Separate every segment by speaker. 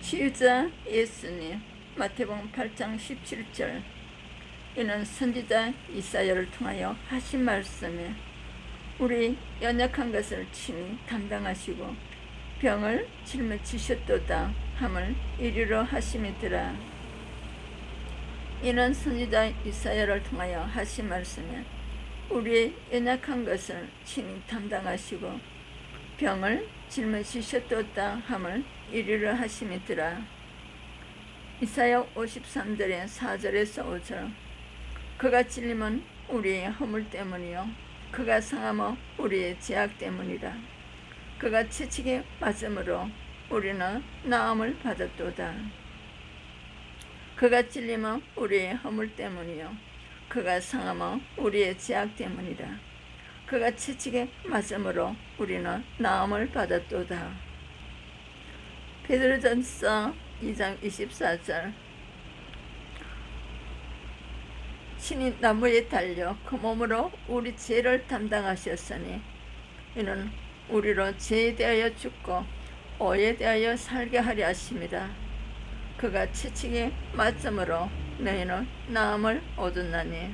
Speaker 1: 치유자 예수님 마태복음 8장 17절. 이는 선지자 이사야를 통하여 하신 말씀에 우리 연약한 것을 친히 담당하시고 병을 짊어지셨도다 함을 이리로 하심이더라. 이는 선지자 이사야를 통하여 하신 말씀에 우리의 연약한 것을 친히 담당하시고 병을 짊어지셨도다 함을 이리로 하심이더라. 이사야 53절의 4절에서 5절 그가 찔림은 우리의 허물 때문이요. 그가 상함은 우리의 죄악 때문이라. 그가 채찍에 맞음으로 우리는 나음을 받았도다. 그가 찔림은 우리의 허물 때문이요. 그가 상함은 우리의 죄악 때문이라. 그가 채찍에 맞음으로 우리는 나음을 받았도다 베드로전서 2장 24절 신이 나무에 달려 그 몸으로 우리 죄를 담당하셨으니 이는 우리로 죄에 대하여 죽고 오에 대하여 살게 하려 하십니다. 그가 채찍에 맞음으로 너희는 나음을 얻었나니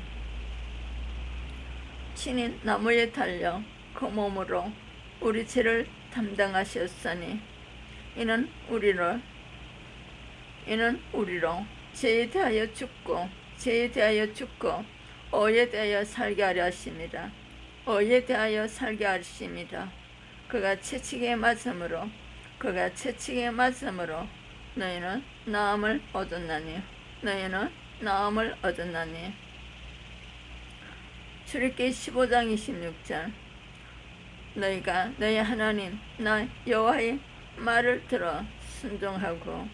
Speaker 1: 신이 나무에 달려 그 몸으로 우리 죄를 담당하셨으니 이는 우리를 이는 우리로 죄에 대하여 죽고 죄에 대하여 죽고 어에 대하여 살게 하려 하십니다. 어에 대하여 살게 하십니다. 그가 채찍에 맞음으로 그가 채찍에 맞음으로 너희는 나음을 얻었나니 너희는 나음을 얻었나니 출애기 15장 26절 너희가 너희 하나님 나 여호와의 말을 들어 순종하고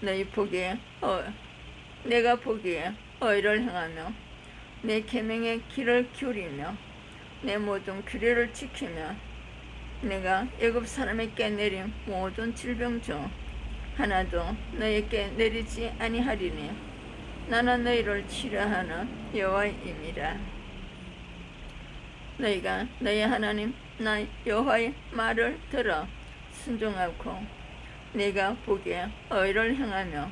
Speaker 1: 너희 보기에 어, 내가 보기에 어이를 행하며 내 계명의 길을 기울이며 내 모든 규례를 지키며 내가 애굽 사람에게 내린 모든 질병 중 하나도 너에게 내리지 아니하리니 나는 너희를 치료하는 여호와임이라. 너희가 너희 하나님 나 여호와의 말을 들어 순종하고 내가 보기에 어이를 행하며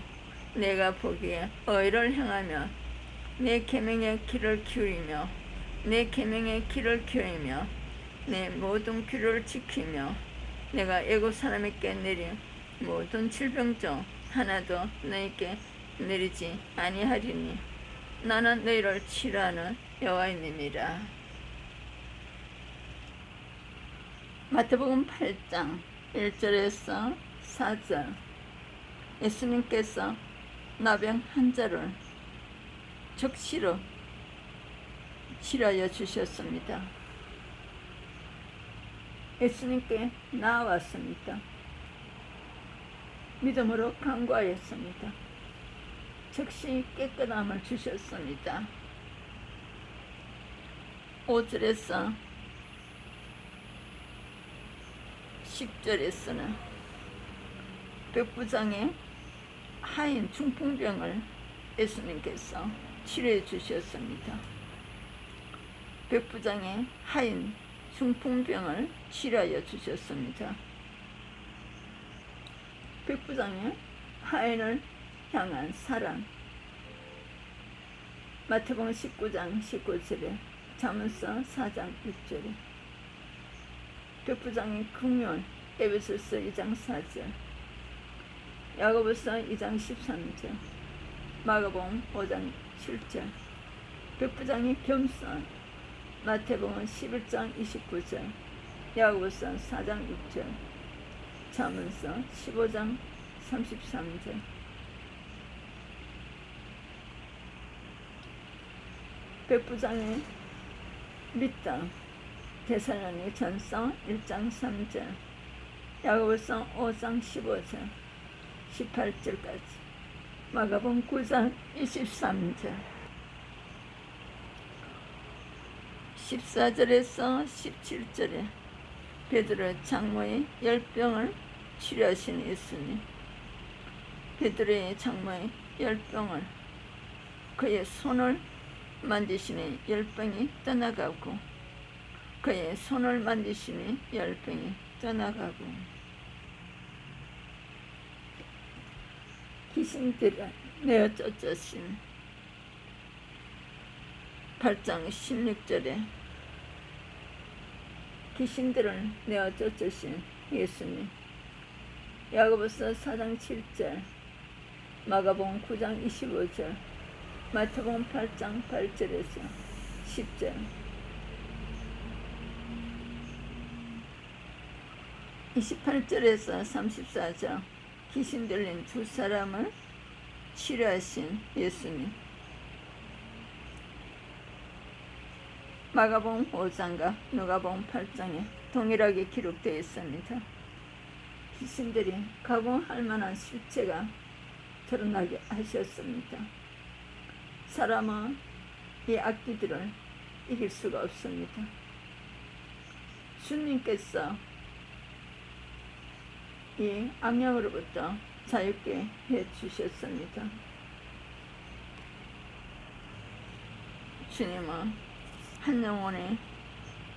Speaker 1: 내가 보기에 어이를 행하며 내 계명의 길을 기울이며 내 계명의 길을 기울이며 내 모든 규를 지키며 내가 애굽 사람에게 내린 모든 질병 중 하나도 너에게 내리지 아니하리니 나는 너희를 치료하는 여호와이님이라. 마태복음 8장 1절에서 4절 예수님께서 나병 환자를 적시로 치료하여 주셨습니다. 예수님께 나왔습니다. 믿음으로 간구하였습니다. 즉시 깨끗함을 주셨습니다. 5절에서 10절에서는 백부장의 하인 중풍병을 예수님께서 치료해 주셨습니다. 백부장의 하인 중풍병을 치료하여 주셨습니다. 백부장의 하인을 향한 사랑 마태복음 19장 19절에 잠언서 4장 6절에 백부장의 긍휼 에베소서 2장 4절 야고보서 2장 13절 마가복음 5장 7절 백부장의 겸손 마태복음 11장 29절 야고보서 4장 6절 잠언서 15장 33절. 백부장의 밑당 대사령의 전서 1장 3절 야고보서 5장 15절 18절까지. 마가복음 9장 23절. 14절에서 17절에 베드로의 장모의 열병을 치료하신 예수님. 베드로의 장모의 열병을 그의 손을 만지시니 열병이 떠나가고 그의 손을 만지시니 열병이 떠나가고 귀신들을 내어 쫓으신 8장 16절에 귀신들을 내어 쫓으신 예수님. 야고보서 4장 7절 마가복음 9장 25절 마태복음 8장 8절에서 10절 28절에서 34절 귀신 들린 두 사람을 치료하신 예수님 마가복음 5장과 누가복음 8장에 동일하게 기록되어 있습니다. 귀신들이 각오할 만한 실체가 드러나게 하셨습니다. 사람은 이 악기들을 이길 수가 없습니다. 주님께서 이 악령으로부터 자유케 해 주셨습니다. 주님은 한 영혼이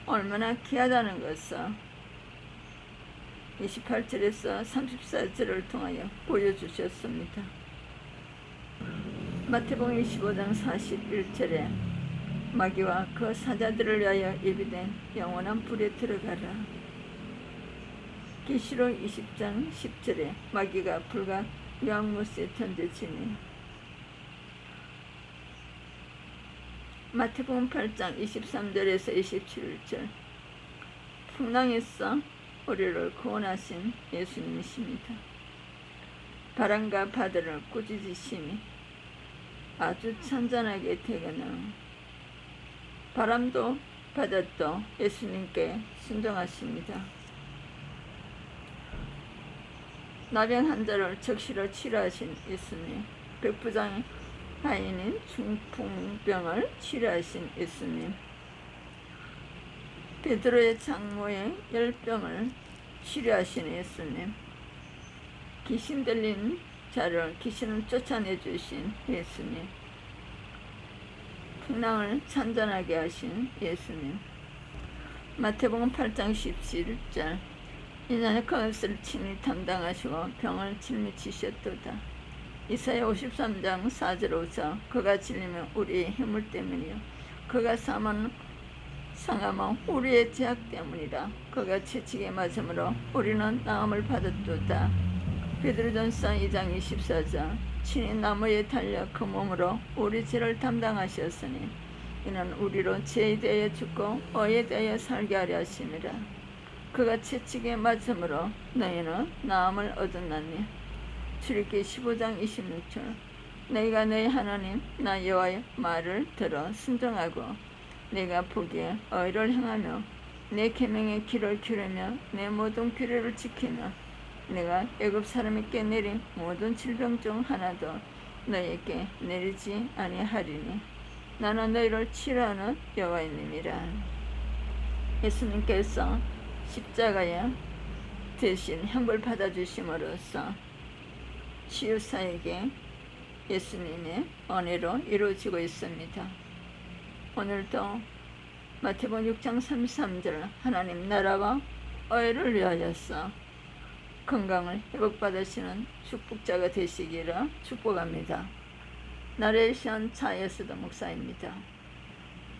Speaker 1: 얼마나 귀하다는 것을 28절에서 34절을 통하여 보여주셨습니다. 마태복음 25장 41절에 마귀와 그 사자들을 위하여 예비된 영원한 불에 들어가라. 계시록 20장 10절에 마귀가 불과 유황못에 던져지니 마태복음 8장 23절에서 27절 풍랑에서 우리를 구원하신 예수님이십니다. 바람과 바다를 꾸짖으심이 아주 찬잔하게 되거나 바람도 바다도 예수님께 순종하십니다. 나병 환자를 적시로 치료하신 예수님, 백부장 하인인 중풍병을 치료하신 예수님, 베드로의 장모의 열병을 치료하신 예수님, 귀신 들린 자를 귀신을 쫓아내 주신 예수님, 풍랑을 찬전하게 하신 예수님, 마태복음 8장 17절 이전에 그것을 친히 담당하시고 병을 짊어지셨도다. 이사야 53장 4절로서 그가 질리면 우리의 힘을 때문이요 그가 삼은 상함은 우리의 제약 때문이라 그가 채찍에 맞음으로 우리는 나음을 받았도다. 베드로전서 2장 24절 친히 나무에 달려 그 몸으로 우리 죄를 담당하셨으니 이는 우리로 죄에 대하여 죽고 어에 대하여 살게 하려 하심이라. 그가 채찍에 맞음으로 너희는 나음을 얻었나니. 출애기 15장 26절. 내가 너희 하나님 나 여호와의 말을 들어 순종하고 내가 보기에 의를 행하며 내 계명의 길을 기르며 내 모든 규례를 지키며 내가 애굽 사람에게 내린 모든 질병 중 하나도 너희에게 내리지 아니하리니 나는 너희를 치료하는 여호와이님이라. 예수님께서 십자가에 대신 형벌 받아주심으로써 치유사에게 예수님의 은혜로 이루어지고 있습니다. 오늘도 마태복음 6장 33절 하나님 나라와 의를 위하여서 건강을 회복받으시는 축복자가 되시기를 축복합니다. 나레이션 차예스도 목사입니다.